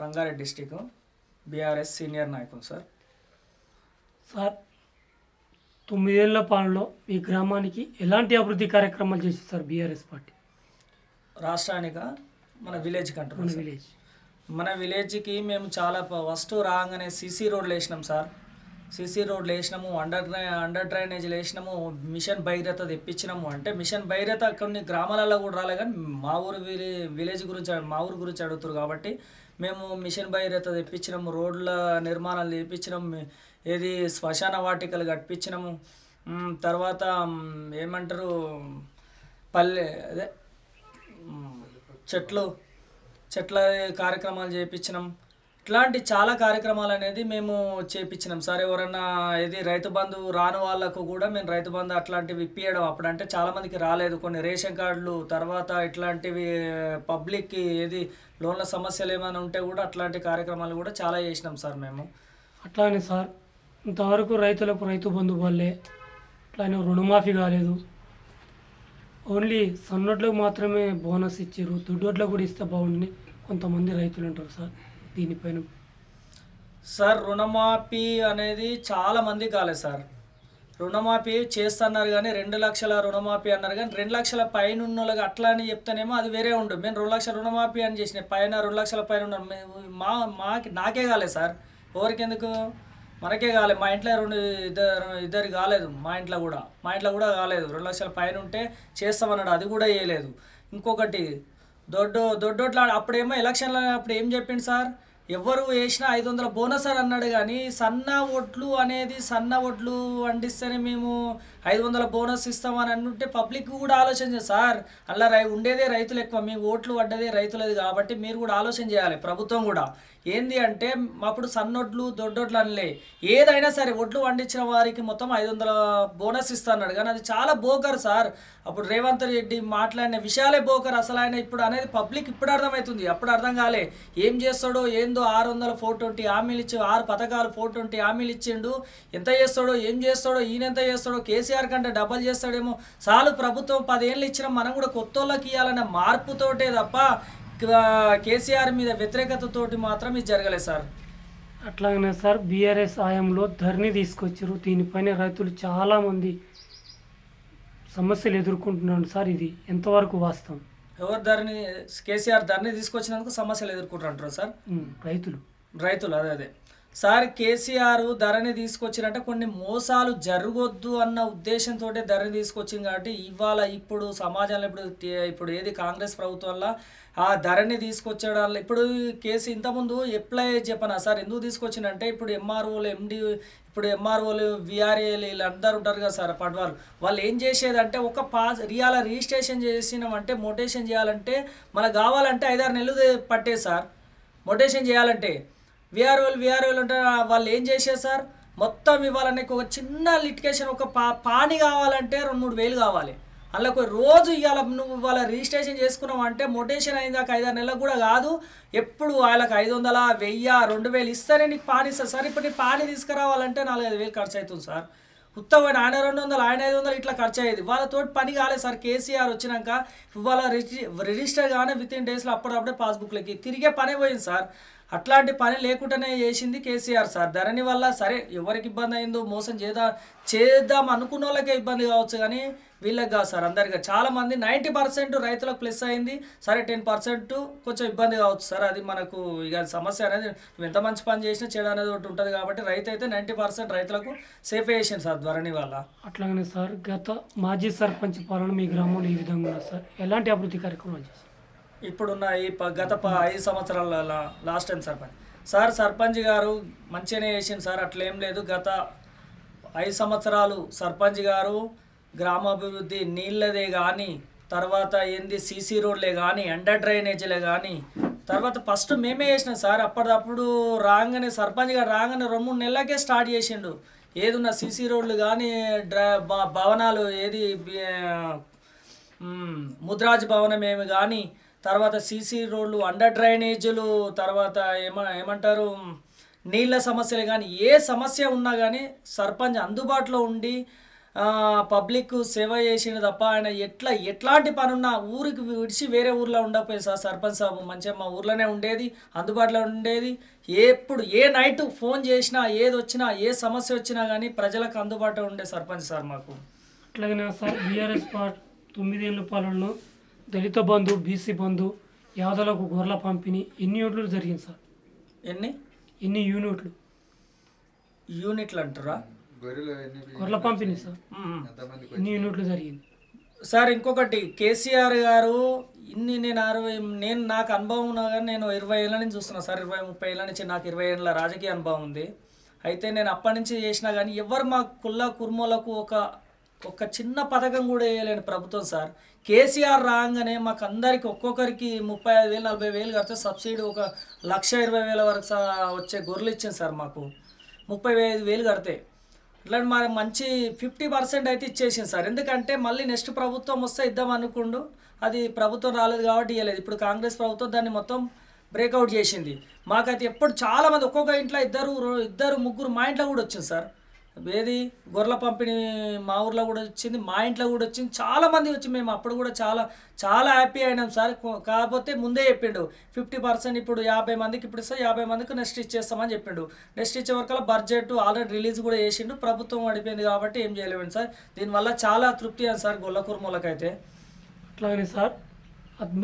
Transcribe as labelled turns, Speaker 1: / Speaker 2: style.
Speaker 1: Rangareddy district BRS senior నాయకులు sir.
Speaker 2: Sir తొమ్మిదేళ్ళ పాలనలో మీ గ్రామానికి ఎలాంటి అభివృద్ధి కార్యక్రమాలు చేసి సార్ బీఆర్ఎస్ పార్టీ?
Speaker 1: రాష్ట్రానిక? మన అంటున్నాం సార్.
Speaker 2: విలేజ్.
Speaker 1: మన విలేజ్కి మేము చాలా ఫస్ట్ రాగానే సీసీ రోడ్లు వేసినాం సార్. సిసి రోడ్లు వేసినాము అండర్ డ్రై అండర్ డ్రైనేజ్ వేసినాము మిషన్ భైరత తెప్పించినాము. అంటే మిషన్ భైరత కొన్ని గ్రామాలలో కూడా రాలే కానీ మా ఊరు విలేజ్ గురించి మా ఊరు గురించి అడుగుతారు కాబట్టి మేము మిషన్ భైరత తెప్పించినాము రోడ్ల నిర్మాణాలు తెప్పించినాము ఏది శ్మశాన వాటికలు కట్టించినాము. తర్వాత ఏమంటారు పల్లె అదే చెట్లు చెట్ల కార్యక్రమాలు చేయించినాం ఇట్లాంటి చాలా కార్యక్రమాలు అనేది మేము చేపించినాం. సార్ ఎవరన్నా ఇది రైతు బంధు రాని వాళ్ళకు కూడా మేము రైతు బంధు అట్లాంటివి ఇప్పియడం అప్పుడంటే చాలామందికి రాలేదు. కొన్ని రేషన్ కార్డులు తర్వాత ఇట్లాంటివి పబ్లిక్కి ఏది లోన్ల సమస్యలు ఏమైనా ఉంటే కూడా అట్లాంటి కార్యక్రమాలు కూడా చాలా చేసినాం సార్ మేము.
Speaker 2: అట్లానే సార్ ఇంతవరకు రైతులకు రైతు బంధు వల్లే అట్లానే రుణమాఫీ కాలేదు. ఓన్లీ సన్నోట్లకు మాత్రమే బోనస్ ఇచ్చారు దుడ్డోడ్లకు కూడా ఇస్తే బాగుండి కొంతమంది రైతులు ఉంటారు సార్. దీనిపైన.
Speaker 1: సార్ రుణమాఫీ అనేది చాలా మంది కాలేదు సార్. రుణమాఫీ చేస్తున్నారు కానీ రెండు లక్షల రుణమాఫీ అన్నారు కానీ రెండు లక్షల పైన ఉన్న వాళ్ళకి అట్లా అని చెప్తేనేమో అది వేరే ఉండు. మేము రెండు లక్షల రుణమాఫీ అని చేసిన. పైన రెండు లక్షల పైన ఉన్నారు మేము- మా మాకి నాకే కాలేదు సార్. ఎవరికెందుకు? మనకే కాలేదు మా ఇంట్లో రెండు ఇద్దరు ఇద్దరు కాలేదు. మా ఇంట్లో కూడా. మా ఇంట్లో కూడా కాలేదు. రెండు లక్షల పైన ఉంటే చేస్తామన్నాడు. అది కూడా వేయలేదు. ఇంకొకటి దొడ్డు దొడ్డోట్లా అప్పుడేమో ఎలక్షన్లో అప్పుడు ఏం చెప్పిండు సార్? ఎవరు వేసినా ఐదు వందల బోనస్ అని అన్నాడు కానీ సన్న ఓట్లు అనేది సన్న ఓట్లు వండిస్తేనే మేము ఐదు వందల బోనస్ ఇస్తామని అనుంటే పబ్లిక్ కూడా ఆలోచన చేయాలి. సార్ అలా రై ఉండేదే రైతులు ఎక్కువ మీ ఓట్లు పడ్డదే రైతులది కాబట్టి మీరు కూడా ఆలోచన చేయాలి ప్రభుత్వం కూడా. ఏంది అంటే అప్పుడు సన్నొడ్లు దొడ్డొడ్లు అనలే. ఏదైనా సరే ఒడ్లు వండించిన వారికి మొత్తం ఐదు వందల బోనస్ ఇస్తా అన్నాడు. కానీ అది చాలా బోకర్ సార్. అప్పుడు రేవంత్ రెడ్డి మాట్లాడిన విషయాలే బోకర్. అసలు ఆయన ఇప్పుడు అనేది పబ్లిక్ ఇప్పుడు అర్థమవుతుంది. అప్పుడు అర్థం కాలే. ఏం చేస్తాడో ఏందో ఆరు వందల ఫోర్ ట్వంటీ హామీలు ఇచ్చి ఆరు పథకాలు ఫోర్ ట్వంటీ హామీలు ఇచ్చిండు. ఎంత చేస్తాడో ఏం చేస్తాడో ఈయన ఎంత చేస్తాడో కేసీఆర్ కంటే డబల్ చేస్తాడేమో. చాలు ప్రభుత్వం పదేళ్ళు ఇచ్చిన మనం కూడా కొత్త వాళ్ళకి ఇవ్వాలనే మార్పుతోటే తప్ప కేసీఆర్ మీద వ్యతిరేకతతోటి మాత్రం ఇది జరగలేదు సార్.
Speaker 2: అట్లాగనే సార్ బీఆర్ఎస్ ఆయంలో ధరణి తీసుకొచ్చారు దీనిపైన రైతులు చాలామంది సమస్యలు ఎదుర్కొంటున్నాను సార్ ఇది. ఎంతవరకు వాస్తవం?
Speaker 1: ఎవరు ధరని కేసీఆర్ ధరని తీసుకొచ్చినందుకు సమస్యలు ఎదుర్కొంటారు సార్.
Speaker 2: రైతులు.
Speaker 1: రైతులు అదే అదే. సార్ కేసీఆర్ ధరని తీసుకొచ్చినట్టే కొన్ని మోసాలు జరగొద్దు అన్న ఉద్దేశంతో ధరని తీసుకొచ్చింది కాబట్టి ఇవాళ ఇప్పుడు సమాజంలో ఇప్పుడు ఇప్పుడు ఏది కాంగ్రెస్ ప్రభుత్వంలో ఆ ధరని తీసుకొచ్చడం ఇప్పుడు కేసు ఇంతకుముందు ఎప్లై చెప్పనా సార్? ఎందుకు తీసుకొచ్చిందంటే ఇప్పుడు ఎంఆర్ఓలు ఎండి ఇప్పుడు ఎంఆర్ఓలు విఆర్ఏలు వీళ్ళందరూ ఉంటారు కదా సార్ పడ్వాళ్ళు. వాళ్ళు ఏం చేసేదంటే ఒక పాస్ రియాల రిజిస్ట్రేషన్ చేసినామంటే మోటేషన్ చేయాలంటే మనకు కావాలంటే ఐదారు నెలలు పట్టే సార్. మోటేషన్ చేయాలంటే విఆర్ఓలు విఆర్ఓలు అంటే వాళ్ళు ఏం చేశారు సార్? మొత్తం ఇవాళ నీకు ఒక చిన్న లిటికేషన్ ఒక పా పాని కావాలంటే రెండు మూడు వేలు కావాలి. అందులో ఒక రోజు ఇవాళ నువ్వు ఇవాళ రిజిస్ట్రేషన్ చేసుకున్నావు అంటే మొటేషన్ అయిందాక ఐదారు నెలలకు కూడా కాదు. ఎప్పుడు వాళ్ళకి ఐదు వందల వెయ్యి రెండు వేలు ఇస్తేనే నీకు పాని ఇస్తారు. సార్ ఇప్పుడు నీ పాని తీసుకురావాలంటే నాలుగైదు వేలు ఖర్చు అవుతుంది సార్ ఉత్తమైన ఆయన రెండు వందలు ఆయన ఐదు వందలు ఇట్లా ఖర్చు అయ్యేది వాళ్ళతో పని కాలేదు సార్ కేసీఆర్ వచ్చినాక. ఇవాళ రిజి రిజిస్టర్ కానీ విత్ ఇన్ డేస్లో అప్పుడప్పుడే పాస్బుక్లకి తిరిగే పనే పోయింది సార్. అట్లాంటి పని లేకుండానే చేసింది కేసీఆర్ సార్. ధరణి వల్ల సరే ఎవరికి ఇబ్బంది అయిందో మోసం చేద్దాం చేద్దాం అనుకున్న వాళ్ళకే ఇబ్బంది కావచ్చు కానీ వీళ్ళకి కాదు సార్ అందరికీ చాలా మంది నైంటీ పర్సెంట్ రైతులకు ప్లస్ అయింది. సరే టెన్ పర్సెంట్ కొంచెం ఇబ్బంది కావచ్చు సార్. అది మనకు ఇక సమస్య అనేది ఎంత మంచి పని చేసినా చెడు అనేది ఒకటి ఉంటుంది కాబట్టి రైతు అయితే నైంటీ పర్సెంట్ రైతులకు సేఫ్ చేసింది సార్ ధరణి వల్ల.
Speaker 2: అట్లాగనే సార్ గత మాజీ సర్పంచ్ పాలన మీ గ్రామంలో ఈ విధంగా సార్. ఎలాంటి అభివృద్ధి కార్యక్రమాలు చేస్తారు
Speaker 1: ఇప్పుడున్న ఈ ప- గత ప ఐదు సంవత్సరాల last time sarpanch. Sir sarpanch గారు మంచిగానే చేసింది సార్ అట్లేం లేదు. గత ఐదు సంవత్సరాలు సర్పంచ్ గారు గ్రామాభివృద్ధి నీళ్ళదే కానీ తర్వాత ఏంది సీసీ రోడ్లే కానీ అండర్ డ్రైనేజీలే కానీ తర్వాత ఫస్ట్ మేమే చేసినాం సార్. అప్పటిదప్పుడు రాగానే సర్పంచ్ గారు రాగానే రెండు మూడు నెలలకే స్టార్ట్ చేసిండు. ఏదున్న సీసీ రోడ్లు కానీ డ్ర భ- భవనాలు ఏది ముద్రాజ్ భవనం ఏమి కానీ తర్వాత సీసీ రోడ్లు అండర్ డ్రైనేజీలు తర్వాత ఏమ ఏమంటారు నీళ్ళ సమస్యలు కానీ ఏ సమస్య ఉన్నా కానీ సర్పంచ్ అందుబాటులో ఉండి పబ్లిక్ సేవ చేసిన తప్ప ఆయన ఎట్లా ఎట్లాంటి పనున్నా ఊరికి విడిచి వేరే ఊర్లో ఉండకపోయింది సార్. సర్పంచ్ సాబు మంచిగా మా ఊర్లోనే ఉండేది అందుబాటులో ఉండేది. ఎప్పుడు ఏ నైట్ ఫోన్ చేసినా ఏది వచ్చినా ఏ సమస్య వచ్చినా కానీ ప్రజలకు అందుబాటులో ఉండే సర్పంచ్ సార్ మాకు.
Speaker 2: అట్లాగే సార్ బీఆర్ఎస్ పార్ట్ తొమ్మిదేళ్ళ పాలనలో దళిత బంధు బీసీ బంధు యాదవులకు గొర్రెల పంపిణీ ఎన్ని యూనిట్లు జరిగింది సార్?
Speaker 1: ఎన్ని?
Speaker 2: ఎన్ని యూనిట్లు?
Speaker 1: యూనిట్లు అంటారా
Speaker 3: గొర్రెలు
Speaker 2: పంపిణీ సార్. ఎన్ని యూనిట్లు జరిగింది?
Speaker 1: సార్ ఇంకొకటి కేసీఆర్ గారు ఇన్ని నేను అరవై నేను నాకు అనుభవం ఉన్నా కానీ నేను ఇరవై ఏళ్ళ నుంచి చూస్తున్నా సార్. ఇరవై ముప్పై ఏళ్ళ నుంచి నాకు ఇరవై ఏళ్ళ రాజకీయ అనుభవం ఉంది. అయితే నేను అప్పటి నుంచి చేసినా కానీ ఎవరు మా కుల్ల కుర్మలకు ఒక ఒక చిన్న పథకం కూడా వేయలేని ప్రభుత్వం సార్. కేసీఆర్ రాగానే మాకు అందరికి ఒక్కొక్కరికి ముప్పై ఐదు వేలు నలభై వేలు కడితే సబ్సిడీ ఒక లక్ష ఇరవై వేల వరకు వచ్చే గొర్రెలు ఇచ్చింది సార్ మాకు. ముప్పై ఐదు వేలు కడితే. ఇట్లాంటి మరి మంచి ఫిఫ్టీ పర్సెంట్ అయితే ఇచ్చేసింది సార్. ఎందుకంటే మళ్ళీ నెక్స్ట్ ప్రభుత్వం వస్తే ఇద్దాం అనుకుండు. అది ప్రభుత్వం రాలేదు కాబట్టి ఇవ్వలేదు ఇప్పుడు కాంగ్రెస్ ప్రభుత్వం దాన్ని మొత్తం బ్రేక్అవుట్ చేసింది. మాకైతే ఎప్పుడు చాలామంది ఒక్కొక్క ఇంట్లో ఇద్దరు రో- ఇద్దరు ముగ్గురు మా ఇంట్లో కూడా వచ్చింది సార్. ఏది? గొర్రెల పంపిణీ మా ఊర్లో కూడా వచ్చింది. మా ఇంట్లో కూడా వచ్చింది. చాలా మంది వచ్చి మేము అప్పుడు కూడా చాలా చాలా హ్యాపీ అయినాం సార్. కాకపోతే ముందే చెప్పిండు. ఫిఫ్టీ పర్సెంట్ ఇప్పుడు యాభై మందికి ఇప్పుడు ఇస్తే యాభై మందికి నెక్స్ట్ ఇచ్చేస్తామని చెప్పిండు. నెక్స్ట్ ఇచ్చే వరకు బడ్జెట్ ఆల్రెడీ రిలీజ్ కూడా చేసిండు. ప్రభుత్వం పడిపోయింది కాబట్టి ఏం చేయలేము సార్. దీనివల్ల చాలా తృప్తి అయింది సార్ గొల్ల కుర్మలకైతే.
Speaker 2: అట్లాగే సార్. అద్భుత